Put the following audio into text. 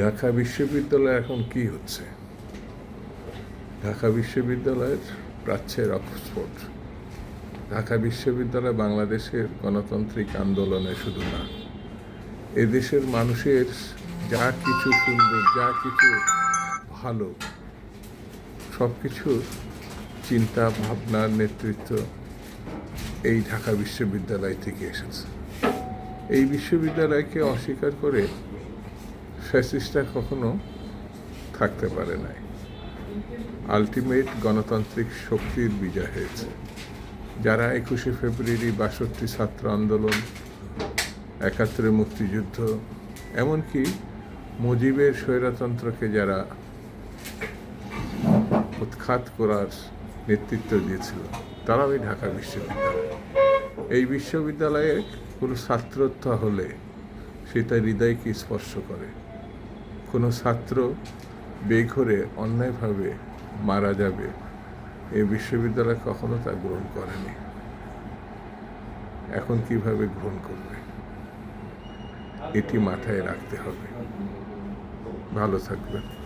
ঢাকা বিশ্ববিদ্যালয়ে এখন কি হচ্ছে? ঢাকা বিশ্ববিদ্যালয়ের প্রাচ্যের অক্সফোর্ড। ঢাকা বিশ্ববিদ্যালয় বাংলাদেশের গণতান্ত্রিক আন্দোলনে শুধু না, এদেশের মানুষের যা কিছু সুন্দর, যা কিছু ভালো সব কিছুর চিন্তা ভাবনার নেতৃত্ব এই ঢাকা বিশ্ববিদ্যালয় থেকে এসেছে। এই বিশ্ববিদ্যালয়কে অস্বীকার করে ফ্যাসিস্টরা কখনো থাকতে পারে নাই। আলটিমেট গণতান্ত্রিক শক্তির বিজয় হয়েছে। যারা একুশে ফেব্রুয়ারি বাষট্টি ছাত্র আন্দোলন, একাত্তরে মুক্তিযুদ্ধ, এমনকি মুজিবের স্বৈরতন্ত্রকে যারা উৎখাত করার নেতৃত্ব দিয়েছিল, তারাও এই ঢাকা বিশ্ববিদ্যালয়। এই বিশ্ববিদ্যালয়ে কোনো ছাত্রত্ব হলে সেটা হৃদয়কে স্পর্শ করে। কোনো ছাত্র বেঘরে অন্যায়ভাবে মারা যাবে এই বিশ্ববিদ্যালয় কখনো তা গ্রহণ করেনি। এখন কীভাবে গ্রহণ করবে? এটি মাথায় রাখতে হবে। ভালো থাকবেন।